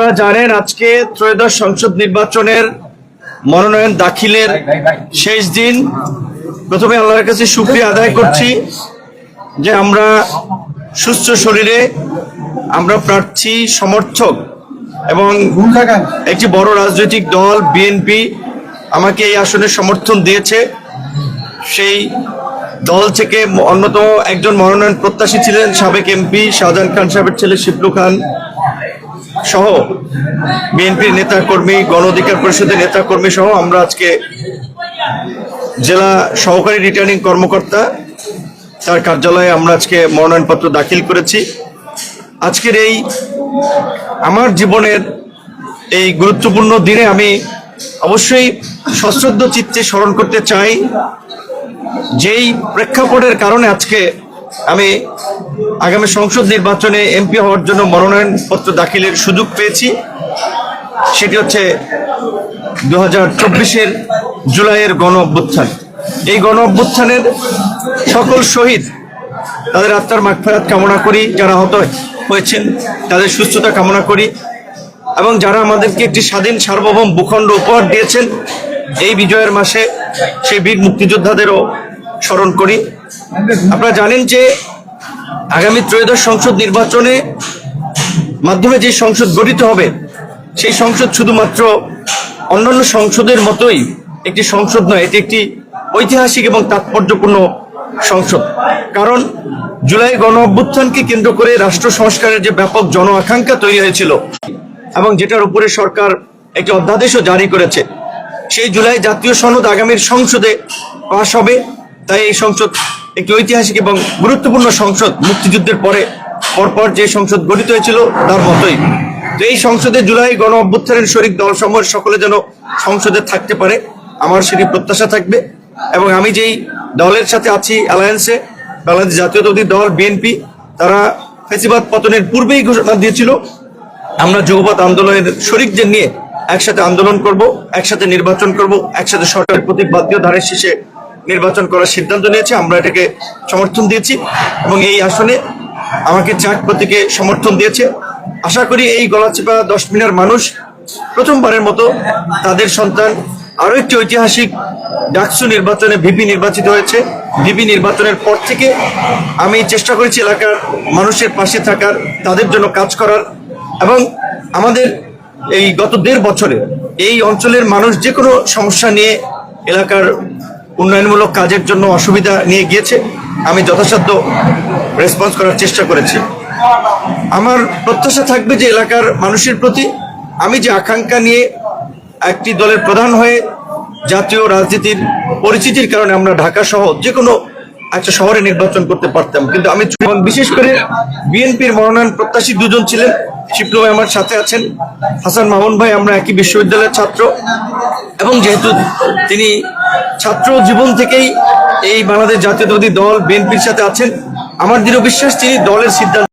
আপনারা জানেন আজকে ত্রয়োদশ সংসদ নির্বাচনের মনোনয়ন দাখিলের শেষ দিন। প্রথমে আল্লাহর কাছে শুক্রিয়া আদায় করছি যে আমরা সুস্থ শরীরে আমরা প্রার্থী, সমর্থক এবং একটি বড় রাজনৈতিক দল বিএনপি আমাকে এই আসনে সমর্থন দিয়েছে। সেই দল থেকে অন্যতম একজন মনোনয়ন প্রত্যাশী ছিলেন সাবেক এমপি শাহজাহান খান সাহেবের ছেলে শিবলু খান। সহ বিএনপির নেতাকর্মী, গণ অধিকার পরিষদের নেতাকর্মী সহ আমরা আজকে জেলা সহকারী রিটার্নিং কর্মকর্তা, তার কার্যালয়ে আমরা আজকে মনোনয়নপত্র দাখিল করেছি। আজকের এই আমার জীবনের এই গুরুত্বপূর্ণ দিনে আমি অবশ্যই সশ্রদ্ধ চিত্তে স্মরণ করতে চাই, যেই প্রেক্ষাপটের কারণে আজকে আমি আগামী সংসদ নির্বাচনে এমপি হওয়ার জন্য মনোনয়নপত্র দাখিলের সুযোগ পেয়েছি। সেটি হচ্ছে দু হাজার চব্বিশের জুলাইয়ের গণ অভ্যুত্থান। এই গণ অভ্যুত্থানের সকল শহীদ তাদের আত্মার মাগফেরাত কামনা করি, যারা আহত হয়েছেন তাদের সুস্থতা কামনা করি এবং যারা আমাদেরকে একটি স্বাধীন সার্বভৌম ভূখণ্ড উপহার দিয়েছেন, এই বিজয়ের মাসে সেই বীর মুক্তিযোদ্ধাদেরও স্মরণ করি। আপনারা জানেন যে আগামী ত্রয়োদশ সংসদ নির্বাচনে মাধ্যমে যে সংসদ গঠিত হবে, সেই সংসদ শুধুমাত্র অন্যান্য সংসদের মতোই একটি সংসদ নয়, এটি একটি ঐতিহাসিক এবং তাৎপর্যপূর্ণ সংসদ। কারণ জুলাই গণ অভ্যুত্থানকে কেন্দ্র করে রাষ্ট্র সংস্কারের যে ব্যাপক জন আকাঙ্ক্ষা তৈরি হয়েছিল এবং যেটার উপরে সরকার একটি অধ্যাদেশও জারি করেছে, সেই জুলাই জাতীয় সনদ আগামীর সংসদে পাশ হবে। তাই এই সংসদ একটি ঐতিহাসিক এবং গুরুত্বপূর্ণ সংসদ মুক্তিযুদ্ধের পরে, পরপর যে সংসদ গঠিত হয়েছিল, তার মতোই। তো এই সংসদে জুলাই গণ অভ্যুত্থানের শরিক দল সমূহের সকলে যেন সংসদে থাকতে পারে, আমার সেটি প্রত্যাশা থাকবে। এবং আমি যেই দলের সাথে আছি অ্যালায়েন্সে বাংলাদেশ জাতীয়তাবাদী দল বিএনপি তারা ফেসিবাদ পতনের পূর্বেই ঘোষণা দিয়েছিল, আমরা যুগপৎ আন্দোলনের শরিকদের নিয়ে একসাথে আন্দোলন করব, একসাথে নির্বাচন করব, একসাথে সরকারের প্রতি বাধ্য ধারের শীষে নির্বাচন করার সিদ্ধান্ত নিয়েছে, আমরা এটাকে সমর্থন দিয়েছি এবং এই আসনে আমাকে চাক প্রতীকে সমর্থন দিয়েছে। আশা করি এই গলাচিপা দশ মিনার মানুষ প্রথমবারের মতো তাদের সন্তান আরও একটি ঐতিহাসিক ডাকসু নির্বাচনে ভিপি নির্বাচিত হয়েছে। ভিপি নির্বাচনের পর থেকে আমি চেষ্টা করেছি এলাকার মানুষের পাশে থাকার, তাদের জন্য কাজ করার এবং আমাদের এই গত দেড় বছরে এই অঞ্চলের মানুষ যে কোনো সমস্যা নিয়ে এলাকার উন্নয়নমূলক কাজের জন্য অসুবিধা নিয়ে গিয়েছে। আমি যথাসাধ্য রেসপন্স করার চেষ্টা করেছি। আমার প্রত্যাশা থাকবে যে এলাকার মানুষের প্রতি আমি যে আকাঙ্ক্ষা নিয়ে একটি দলের প্রধান হয়ে জাতীয় রাজনীতির পরিচিতির কারণে আমরা ঢাকা সহ যে কোনো একটা শহরে নির্বাচন করতে পারতাম। কিন্তু আমি বিশেষ করে বিএনপির মনোনয়ন প্রত্যাশী দুজন ছিলেন। শিবলু ভাই আমার সাথে আছেন। হাসান মামুন ভাই, আমরা একই বিশ্ববিদ্যালয়ের ছাত্র। এবং যেহেতু তিনি ছাত্র জীবন থেকেই এই বাংলাদেশ জাতীয়তাবাদী দল, বিএনপির সাথে আছেন। আমার দৃঢ় বিশ্বাস তিনি দলের সিদ্ধান্ত